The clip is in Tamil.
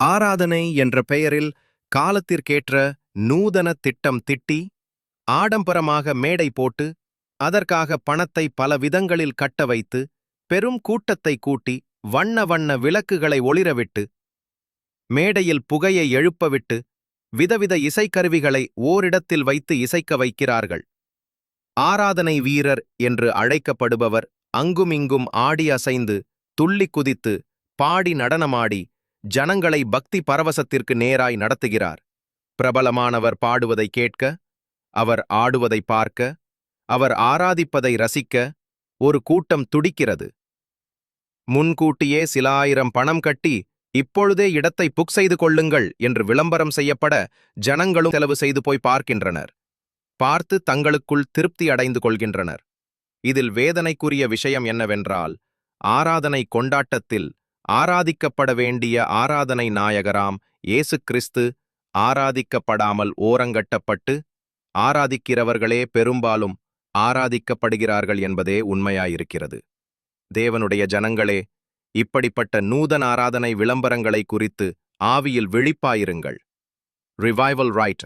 ஆராதனை என்ற பெயரில் காலத்திற்கேற்ற நூதன திட்டம் திட்டி ஆடம்பரமாக மேடை போட்டு அதற்காக பணத்தை பல விதங்களில் கட்ட வைத்து பெரும் கூட்டத்தை கூட்டி வண்ண வண்ண விளக்குகளை ஒளிரவிட்டு மேடையில் புகையை எழுப்பவிட்டு விதவித இசைக்கருவிகளை ஓரிடத்தில் வைத்து இசைக்க வைக்கிறார்கள். ஆராதனை வீரர் என்று அழைக்கப்படுபவர் அங்குமிங்கும் ஆடி அசைந்து துள்ளி குதித்து பாடி நடனமாடி ஜனங்களை பக்தி பரவசத்திற்கு நேராய் நடத்துகிறார். பிரபலமானவர் பாடுவதை கேட்க அவர் ஆடுவதை பார்க்க அவர் ஆராதிப்பதை ரசிக்க ஒரு கூட்டம் துடிக்கிறது. முன்கூட்டியே சில ஆயிரம் பணம் கட்டி இப்பொழுதே இடத்தை புக் செய்து கொள்ளுங்கள் என்று விளம்பரம் செய்யப்பட ஜனங்களும் செலவு செய்து போய் பார்க்கின்றனர். பார்த்து தங்களுக்குள் திருப்தி அடைந்து கொள்கின்றனர். இதில் வேதனைக்குரிய விஷயம் என்னவென்றால் ஆராதனை கொண்டாட்டத்தில் ஆராதிக்கப்பட வேண்டிய ஆராதனை நாயகராம் இயேசு கிறிஸ்து ஆராதிக்கப்படாமல் ஓரங்கட்டப்பட்டு ஆராதிக்கிறவர்களே பெரும்பாலும் ஆராதிக்கப்படுகிறார்கள் என்பதே உண்மையாயிருக்கிறது. தேவனுடைய ஜனங்களே இப்படிப்பட்ட நூதன ஆராதனை விளம்பரங்களை குறித்து ஆவியில் விழிப்பாயிருங்கள். Revival right